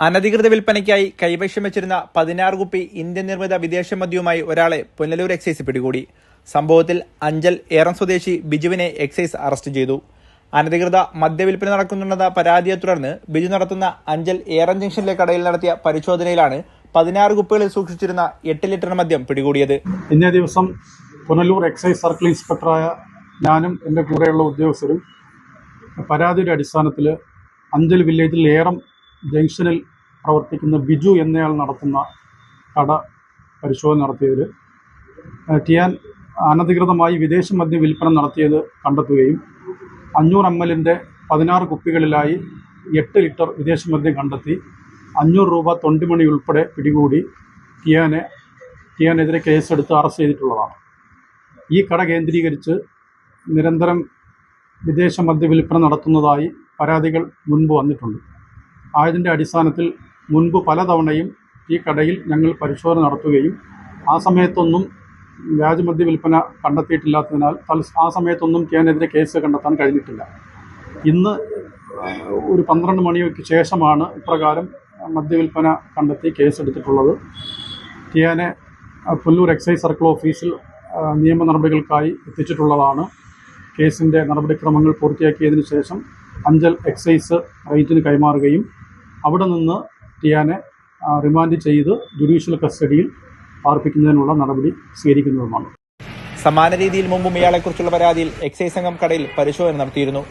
അനധികൃത വിൽപ്പനയ്ക്കായി കൈവശം വെച്ചിരുന്ന പതിനാറ് കുപ്പി ഇന്ത്യൻ നിർമ്മിത വിദേശ മദ്യവുമായി ഒരാളെ പുനലൂർ എക്സൈസ് പിടികൂടി. സംഭവത്തിൽ അഞ്ചൽ ഏറം സ്വദേശി ബിജുവിനെ എക്സൈസ് അറസ്റ്റ് ചെയ്തു. അനധികൃത മദ്യവിൽപ്പന നടക്കുന്നുണ്ടെന്ന പരാതിയെ തുടർന്ന് ബിജു നടത്തുന്ന അഞ്ചൽ ഏറം ജംഗ്ഷനിലെ കടയിൽ നടത്തിയ പരിശോധനയിലാണ് പതിനാറ് കുപ്പികളിൽ സൂക്ഷിച്ചിരുന്ന എട്ട് ലിറ്റർ മദ്യം പിടികൂടിയത്. ഇന്നേ ദിവസം പുനലൂർ എക്സൈസ് സർക്കിൾ ഇൻസ്പെക്ടറായ ഞാനും എന്റെ കൂടെയുള്ള ഉദ്യോഗസ്ഥരും പരാതിയുടെ അടിസ്ഥാനത്തിൽ അഞ്ചൽ വില്ലേജിൽ ഏറം ജംഗ്ഷനിൽ പ്രവർത്തിക്കുന്ന ബിജു എന്നയാൾ നടത്തുന്ന കട പരിശോധന നടത്തിയതിൽ ടിയാൻ അനധികൃതമായി വിദേശ മദ്യ വിൽപ്പന നടത്തിയത് കണ്ടെത്തുകയും അഞ്ഞൂറ് എം എല്ലിന്റെ പതിനാറ് കുപ്പികളിലായി എട്ട് ലിറ്റർ വിദേശ മദ്യം കണ്ടെത്തി അഞ്ഞൂറ് രൂപ തൊണ്ടിമണി ഉൾപ്പെടെ പിടികൂടി ടിയാനെ ടിയാനെതിരെ കേസെടുത്ത് അറസ്റ്റ് ചെയ്തിട്ടുള്ളതാണ്. ഈ കട കേന്ദ്രീകരിച്ച് നിരന്തരം വിദേശ മദ്യ വിൽപ്പന നടത്തുന്നതായി പരാതികൾ മുൻപ് വന്നിട്ടുണ്ട്. ആയതിന്റെ അടിസ്ഥാനത്തിൽ മുൻപ് പലതവണയും ഈ കടയിൽ ഞങ്ങൾ പരിശോധന നടത്തുകയും ആ സമയത്തൊന്നും വ്യാജമദ്യ വിൽപ്പന കണ്ടെത്തിയിട്ടില്ലാത്തതിനാൽ ആ സമയത്തൊന്നും ടിയാനെതിരെ കേസ് കണ്ടെത്താൻ കഴിഞ്ഞിട്ടില്ല. ഇന്ന് ഒരു പന്ത്രണ്ട് മണിക്ക് ശേഷമാണ് ഇപ്രകാരം മദ്യവിൽപ്പന കണ്ടെത്തി കേസെടുത്തിട്ടുള്ളത്. ടിയാനെ പുല്ലൂർ എക്സൈസ് സർക്കിൾ ഓഫീസിൽ നിയമ നടപടികൾക്കായി എത്തിച്ചിട്ടുള്ളതാണ്. കേസിന്റെ നടപടിക്രമങ്ങൾ പൂർത്തിയാക്കിയതിന് ശേഷം അഞ്ചൽ എക്സൈസ് റേറ്റിന് കൈമാറുകയും അവിടെ നിന്ന് ടിയാനെ റിമാൻഡ് ചെയ്ത് ജുഡീഷ്യൽ കസ്റ്റഡിയിൽ പാർപ്പിക്കുന്നതിനുള്ള നടപടി സ്വീകരിക്കുന്നതുമാണ്. സമാന രീതിയിൽ മുമ്പും ഇയാളെക്കുറിച്ചുള്ള പരാതിയിൽ എക്സൈസ് സംഘം കടയിൽ പരിശോധന നടത്തിയിരുന്നു.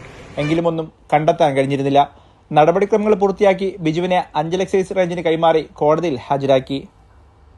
എങ്കിലും ഒന്നും കണ്ടെത്താൻ കഴിഞ്ഞിരുന്നില്ല. നടപടിക്രമങ്ങൾ പൂർത്തിയാക്കി ബിജുവിനെ അഞ്ചൽ എക്സൈസ് റേഞ്ചിന് കൈമാറി കോടതിയിൽ ഹാജരാക്കി.